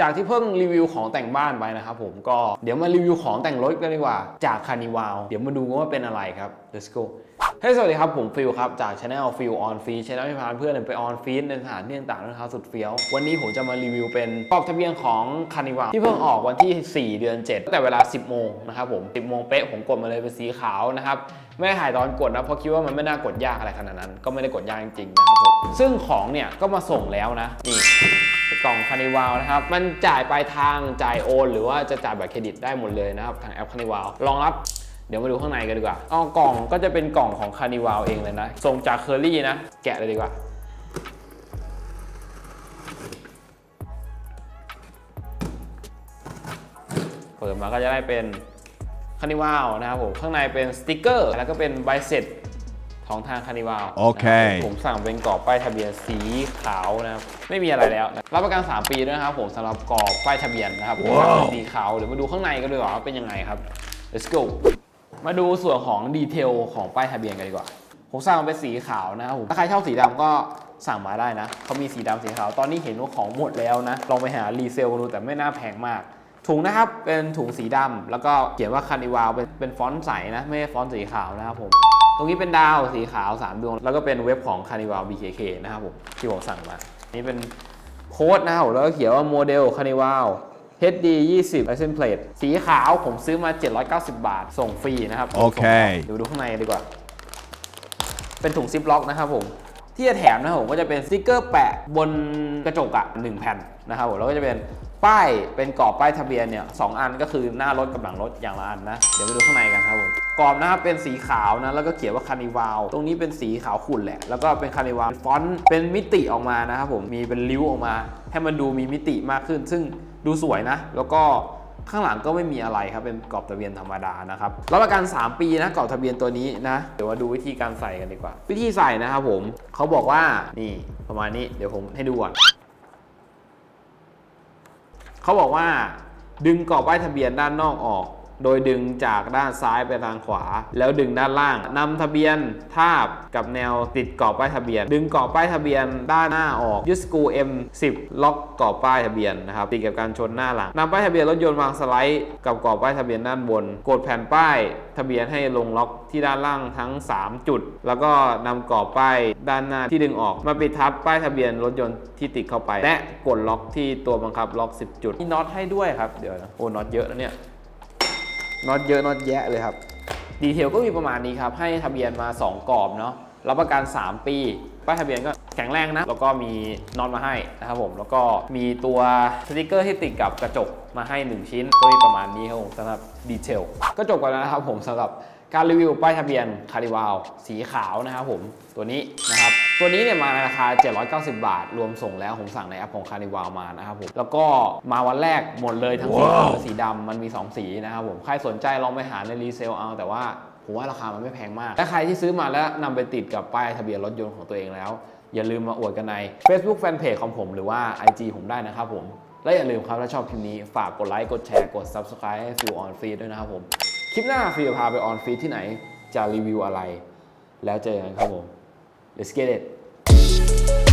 จากที่เพิ่งรีวิวของแต่งบ้านไปนะครับผมก็เดี๋ยวมารีวิวของแต่งรถกันดีกว่า จากคานิวาลเดี๋ยวมาดูกันว่าเป็นอะไรครับ let's go เฮ้ยสวัสดีครับ ผมฟิลครับ จาก Channel ฟิลออนฟีช Channel ที่พาเพื่อนไปออนฟีในสถานที่ต่างๆนะครับสุดเฟี้ยว วันนี้ผมจะมารีวิวเป็นกรอบทะเบียนของคานิวาลที่เพิ่งออกวันที่ 4 เดือน7แต่เวลา 10 โมงนะครับผม 10 โมงเป๊ะผมกดมาเลยเป็นสีขาวนะครับไม่ได้ถ่ายตอนกดนะเพราะคิดว่ามันไม่น่ากดยากอะไรขนาดนั้น ก็ไม่ได้กดยากจริงๆนะครับผมซึ่งของเนี่ยก็มาส่งแล้วนะนี่ กล่องคานิวาลนะครับ มันจ่ายปลายทางจ่ายโอน หรือว่าจะจ่ายบัตรเครดิตได้หมดเลยนะครับ ทางแอปคานิวาลรองรับเดี๋ยวมาดูข้างในกันดีกว่าเอกล่องก็จะเป็นกล่องของคานิวาลเองเลยนะส่งจากเคอรี่นะ แกะเลยดีกว่าเปิดมาก็จะได้เป็นคานิวาลนะครับผมข้างในเป็นสติกเกอร์ แล้วก็เป็นใบเสร็จ ของทางคานิวาลโอเค ผมสั่งเป็นกรอบป้ายทะเบียนสีขาวนะครับ ไม่มีอะไรแล้วนะรับประกัน 3 ปีด้วยนะครับผมสำหรับกรอบป้ายทะเบียนนะครับผมสั่งเป็นสีขาวเดี๋ยวมาดูข้างในกันดีกว่าว่าเป็นยังไงครับ let's go มาดูส่วนของดีเทลของป้ายทะเบียนกันดีกว่า ผมสั่งเป็นสีขาวนะครับผมถ้าใครชอบสีดำก็สั่งมาได้นะเขามีสีดำสีขาวตอนนี้เห็นว่าของหมดแล้วนะลองไปหารีเซลกันดูแต่ไม่น่าแพงมาก ถุงนะครับ เป็นถุงสีดำแล้วก็เขียนว่าคานิวาลเป็นเป็นฟอนต์ใสนะ ไม่ใช่ฟอนต์สีขาวนะครับผม ตรงนี้เป็นดาวสีขาว 3 ดวง แล้วก็เป็นเว็บของคานิวาล BKK นะครับผม ที่ผมสั่งมา นี่เป็นโค้ดนะครับผมแล้วก็เขียนว่าโมเดลคานิวาล HD 20 license plate สีขาวผมซื้อมา 790 บาท ส่งฟรีนะครับโอเคเดี๋ยวดูข้างในกันดีกว่า เป็นถุงซิปล็อกนะครับผมที่จะแถมนะครับผมก็จะเป็นสติกเกอร์แปะบนกระจกอะหนึ่งแผ่นนะครับผมแล้วก็จะเป็นป้ายเป็นกรอบป้ายทะเบียนเนี่ยสองอันก็คือหน้ารถกับหลังรถอย่างละอันนะ เดี๋ยวไปดูข้างในกันครับผมกรอบนะครับเป็นสีขาวนะแล้วก็เขียนว่าคานิวาลตรงนี้เป็นสีขาวขุ่นแหละ แล้วก็เป็นคานิวาลฟอนต์เป็นมิติออกมานะครับผมมีเป็นริ้วออกมา ให้มันดูมีมิติมากขึ้น ซึ่งดูสวยนะ แล้วก็ข้างหลังก็ไม่มีอะไรครับ เป็นกรอบทะเบียนธรรมดานะครับรับประกัน 3 ปีนะกรอบทะเบียนตัวนี้นะ เดี๋ยวมาดูวิธีการใส่กันดีกว่า วิธีใส่นะครับผมเขาบอกว่านี่ประมาณนี้เดี๋ยวผมให้ดูก่อน เขาบอกว่าดึงกรอบป้ายทะเบียนด้านนอกออก โดยดึงจากด้านซ้ายไปทางขวา แล้วดึงด้านล่างนำทะเบียนทาบกับแนวติดกรอบป้ายทะเบียน ดึงกรอบป้ายทะเบียนด้านหน้าออกยึดสกรู M10 ล็อกกรอบป้ายทะเบียนนะครับติดกับการชนหน้าหลังนำป้ายทะเบียนรถยนต์วางสไลด์กับกรอบป้ายทะเบียนด้านบน กดแผ่นป้ายทะเบียนให้ลงล็อกที่ด้านล่างทั้ง 3 จุด แล้วก็นำกรอบป้ายด้านหน้าที่ดึงออกมาปิดทับป้ายทะเบียนรถยนต์ที่ติดเข้าไป และกดล็อกที่ตัวบังคับล็อก 10 จุดมีน็อตให้ด้วยครับเดี๋ยวนะโอ้น็อตเยอะนะเนี่ย น็อตเยอะน็อตแยะเลยครับ ดีเทลก็มีประมาณนี้ครับ ให้ทะเบียนมา 2 กรอบเนาะรับประกัน 3 ปีป้ายทะเบียนก็แข็งแรงนะ แล้วก็มีน็อตมาให้นะครับผม แล้วก็มีตัวสติกเกอร์ที่ติดกับกระจกมาให้ 1 ชิ้น ก็มีประมาณนี้ครับผมสำหรับดีเทล ก็จบกันแล้วนะครับผมสำหรับการรีวิวป้ายทะเบียนคาริวาลสีขาวนะครับผมตัวนี้นะครับ ตัวนี้เนี่ยมาในราคา 790 บาท รวมส่งแล้วผมสั่งในแอปของคาริวาลมานะครับผมแล้วก็มาวันแรกหมดเลยทั้งสีขาวและสีดำมันมี 2 สีนะครับผมใครสนใจลองไปหาในรีเซลเอาแต่ว่าผมว่าราคามันไม่แพงมาก และใครที่ซื้อมาแล้วนำไปติดกับป้ายทะเบียนรถยนต์ของตัวเองแล้ว อย่าลืมมาอวดกันใน Facebook Fanpage ของผมหรือว่า IG ผมได้นะครับผม และอย่าลืมครับถ้าชอบคลิปนี้ฝากกดไลค์กดแชร์กด Subscribe ให้ฟิวออนฟีดด้วยนะครับผม คลิปหน้าฟิวพาไปออนฟีดที่ไหนจะรีวิวอะไร แล้วเจอกันครับผม Let's get it.